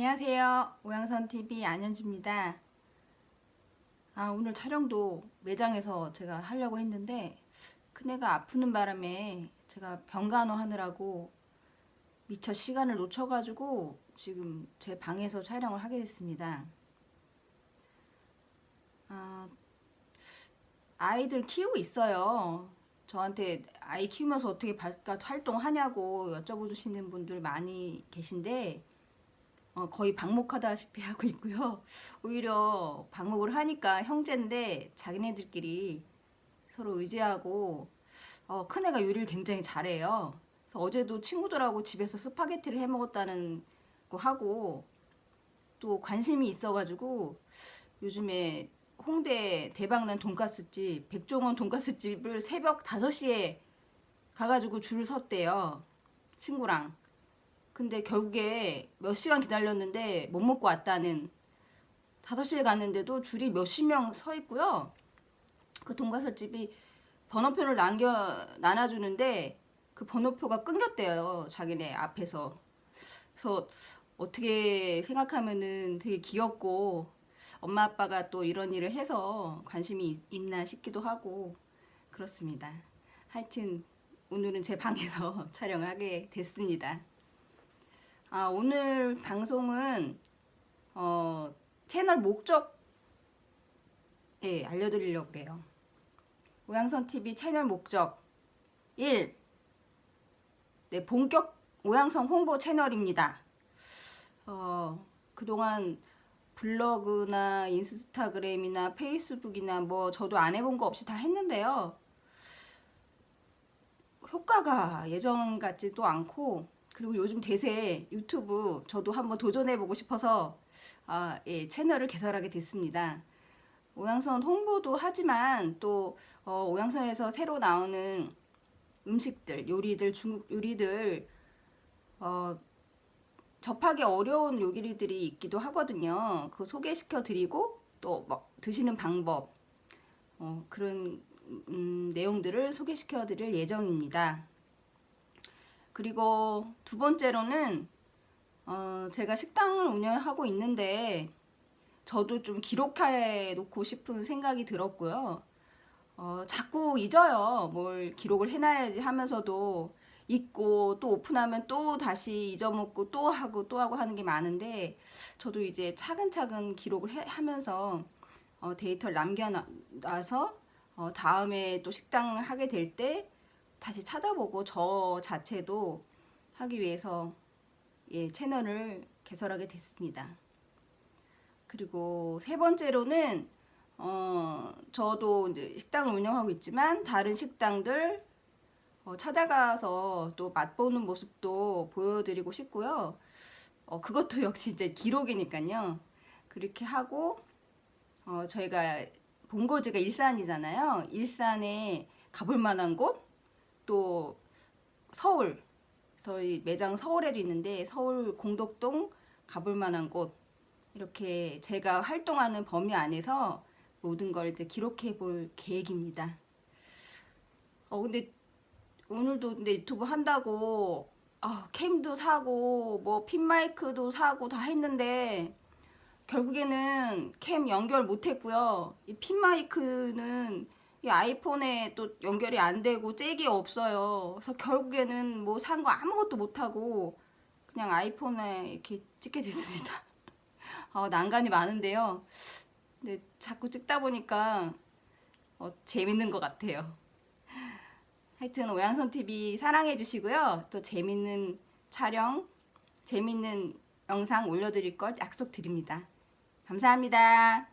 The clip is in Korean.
안녕하세요. 오양선TV 안현주입니다. 아, 오늘 촬영도 매장에서 제가 하려고 했는데 큰애가 아프는 바람에 제가 병간호 하느라고 미처 시간을 놓쳐가지고 지금 제 방에서 촬영을 하게 됐습니다. 아, 아이들 키우고 있어요. 저한테 아이 키우면서 어떻게 바깥 활동하냐고 여쭤보시는 분들 많이 계신데 어, 거의 방목하다시피 하고 있고요. 오히려 방목을 하니까 형제인데 자기네들끼리 서로 의지하고 어, 큰애가 요리를 굉장히 잘해요. 어제도 친구들하고 집에서 스파게티를 해 먹었다는 거 하고 또 관심이 있어가지고 요즘에 홍대 대박난 돈가스집 백종원 돈가스집을 새벽 5시에 가가지고 줄을 섰대요. 친구랑. 근데 결국에 몇 시간 기다렸는데 못 먹고 왔다는 5시에 갔는데도 줄이 몇십 명 서 있고요. 그 돈가스 집이 번호표를 남겨 나눠주는데 그 번호표가 끊겼대요. 자기네 앞에서. 그래서 어떻게 생각하면은 되게 귀엽고 엄마 아빠가 또 이런 일을 해서 관심이 있- 있나 싶기도 하고 그렇습니다. 하여튼 오늘은 제 방에서 촬영을 하게 됐습니다. 아, 오늘 방송은 어, 채널 목적 예, 알려드리려고 그래요. 오양선 TV 채널 목적 1. 네, 본격 오양선 홍보 채널입니다. 어, 그동안 블로그나 인스타그램이나 페이스북이나 뭐 저도 안 해본 거 없이 다 했는데요. 효과가 예전 같지도 않고 그리고 요즘 대세 유튜브 저도 한번 도전해보고 싶어서 아, 예, 채널을 개설하게 됐습니다. 오양선 홍보도 하지만 또 어, 오양선에서 새로 나오는 음식들, 요리들, 중국 요리들 어, 접하기 어려운 요리들이 있기도 하거든요. 그거 소개시켜 드리고 또 뭐, 드시는 방법 어, 그런 음, 내용들을 소개시켜 드릴 예정입니다. 그리고 두 번째로는 어, 제가 식당을 운영하고 있는데 저도 좀 기록해 놓고 싶은 생각이 들었고요. 어, 자꾸 잊어요. 뭘 기록을 해놔야지 하면서도 잊고 또 오픈하면 또 다시 잊어먹고 또 하고 또 하고 하는 게 많은데 저도 이제 차근차근 기록을 해- 하면서 어, 데이터를 남겨놔서 어, 다음에 또 식당을 하게 될 때 다시 찾아보고 저 자체도 하기 위해서 예, 채널을 개설하게 됐습니다. 그리고 세 번째로는 어, 저도 이제 식당을 운영하고 있지만 다른 식당들 어, 찾아가서 또 맛보는 모습도 보여드리고 싶고요. 어, 그것도 역시 이제 기록이니까요. 그렇게 하고 어, 저희가 본거지가 일산이잖아요. 일산에 가볼 만한 곳, 또 서울, 저희 매장 서울에도 있는데 서울 공덕동 가볼 만한 곳 이렇게 제가 활동하는 범위 안에서 모든 걸 이제 기록해 볼 계획입니다. 어 근데 오늘도 근데 유튜브 한다고 아, 캠도 사고 뭐 핀 마이크도 사고 다 했는데 결국에는 캠 연결 못 했고요. 이 핀 마이크는 이 아이폰에 또 연결이 안 되고 잭이 없어요. 그래서 결국에는 뭐 산 거 아무것도 못 하고 그냥 아이폰에 이렇게 찍게 됐습니다. 어, 난간이 많은데요. 근데 자꾸 찍다 보니까 어, 재밌는 것 같아요. 하여튼 오양선 TV 사랑해 주시고요. 또 재밌는 촬영, 재밌는 영상 올려드릴 걸 약속드립니다. 감사합니다.